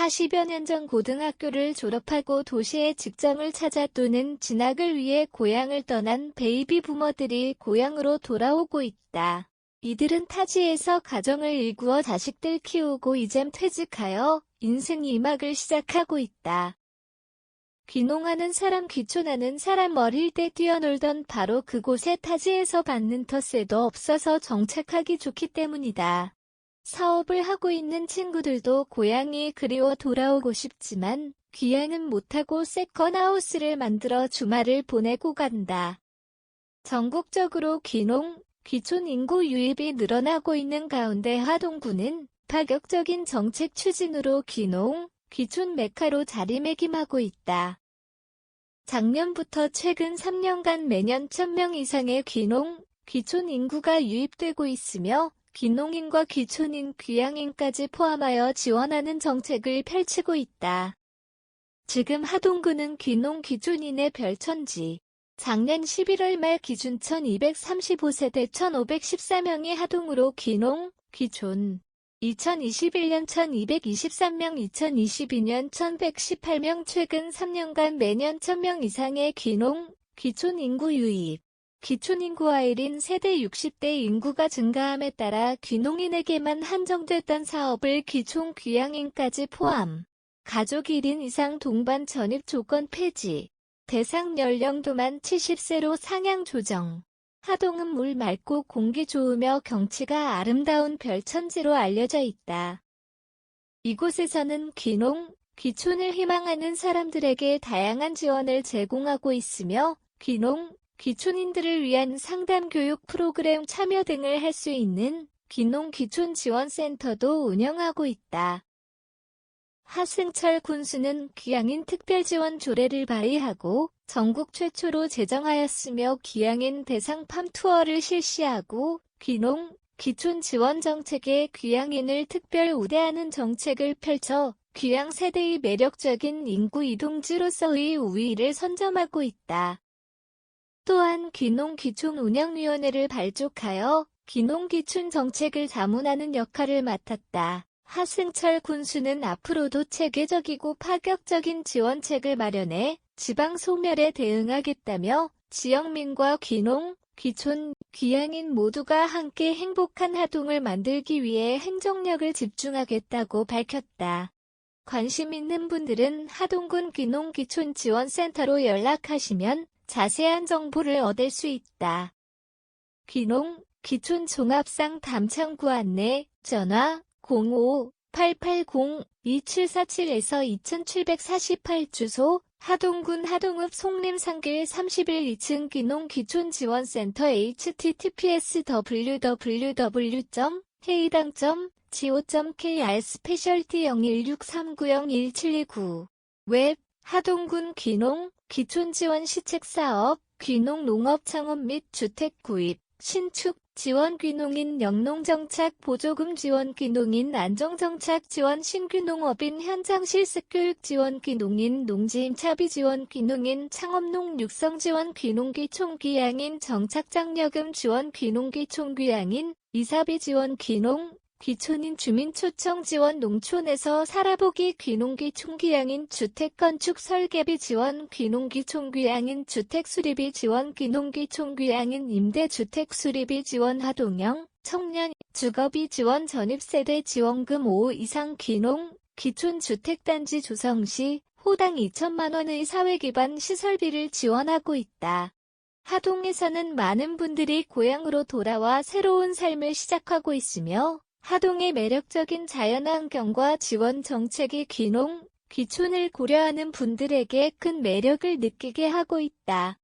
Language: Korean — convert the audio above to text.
40여 년 전 고등학교를 졸업하고 도시에 직장을 찾아 또는 진학을 위해 고향을 떠난 베이비 부머들이 고향으로 돌아오고 있다. 이들은 타지에서 가정을 일구어 자식들 키우고 이젠 퇴직하여 인생 2막을 시작하고 있다. 귀농하는 사람 귀촌하는 사람 어릴 때 뛰어놀던 바로 그곳에 타지에서 받는 텃세도 없어서 정착하기 좋기 때문이다. 사업을 하고 있는 친구들도 고향이 그리워 돌아오고 싶지만 귀향은 못하고 세컨하우스를 만들어 주말을 보내고 간다. 전국적으로 귀농, 귀촌 인구 유입이 늘어나고 있는 가운데 하동구는 파격적인 정책 추진으로 귀농, 귀촌 메카로 자리매김하고 있다. 작년부터 최근 3년간 매년 1000명 이상의 귀농, 귀촌 인구가 유입되고 있으며 귀농인과 귀촌인, 귀향인까지 포함하여 지원하는 정책을 펼치고 있다. 지금 하동구는 귀농 귀촌인의 별천지. 작년 11월 말 기준 1235세대 1514명이 하동으로 귀농, 귀촌. 2021년 1223명 2022년 1118명 최근 3년간 매년 1000명 이상의 귀농, 귀촌 인구 유입. 기촌 인구와 1인 세대 60대 인구가 증가함에 따라 귀농인에게만 한정됐던 사업을 귀촌 귀향인까지 포함. 가족 1인 이상 동반 전입 조건 폐지. 대상 연령도만 70세로 상향 조정. 하동은 물 맑고 공기 좋으며 경치가 아름다운 별천지로 알려져 있다. 이곳에서는 귀농, 귀촌을 희망하는 사람들에게 다양한 지원을 제공하고 있으며 귀농, 귀촌인들을 위한 상담 교육 프로그램 참여 등을 할 수 있는 귀농 귀촌 지원센터도 운영하고 있다. 하승철 군수는 귀향인 특별지원 조례를 발의하고 전국 최초로 제정하였으며 귀향인 대상 팜 투어를 실시하고 귀농, 귀촌 지원 정책에 귀향인을 특별 우대하는 정책을 펼쳐 귀향 세대의 매력적인 인구 이동지로서의 우위를 선점하고 있다. 또한 귀농 귀촌 운영위원회를 발족하여 귀농 귀촌 정책을 자문하는 역할을 맡았다. 하승철 군수는 앞으로도 체계적이고 파격적인 지원책을 마련해 지방 소멸에 대응하겠다며 지역민과 귀농, 귀촌, 귀향인 모두가 함께 행복한 하동을 만들기 위해 행정력을 집중하겠다고 밝혔다. 관심 있는 분들은 하동군 귀농 귀촌 지원센터로 연락하시면 자세한 정보를 얻을 수 있다. 귀농, 귀촌 종합상 담창구 안내, 전화 05-880-2747에서 2748 주소, 하동군 하동읍 송림산길 31 2층 귀농 귀촌 지원센터 https www.해이당.go.kr 스페셜티 0163901729 웹 하동군 귀농 귀촌 지원 시책 사업, 귀농 농업 창업 및 주택 구입, 신축, 지원 귀농인 영농정착 보조금 지원 귀농인 안정정착 지원 신규농업인 현장 실습 교육 지원 귀농인 농지임 차비 지원 귀농인 창업농 육성 지원 귀농기 총귀향인 정착장려금 지원 귀농기 총귀향인 이사비 지원 귀농 귀촌인 주민 초청 지원 농촌에서 살아보기 귀농기 총귀향인 주택 건축 설계비 지원 귀농기 총귀향인 주택 수리비 지원 귀농기 총귀향인 임대 주택 수리비 지원 하동형 청년 주거비 지원 전입세대 지원금 5 이상 귀농 귀촌 주택단지 조성 시 호당 2천만 원의 사회 기반 시설비를 지원하고 있다. 하동에서는 많은 분들이 고향으로 돌아와 새로운 삶을 시작하고 있으며 하동의 매력적인 자연환경과 지원 정책이 귀농, 귀촌을 고려하는 분들에게 큰 매력을 느끼게 하고 있다.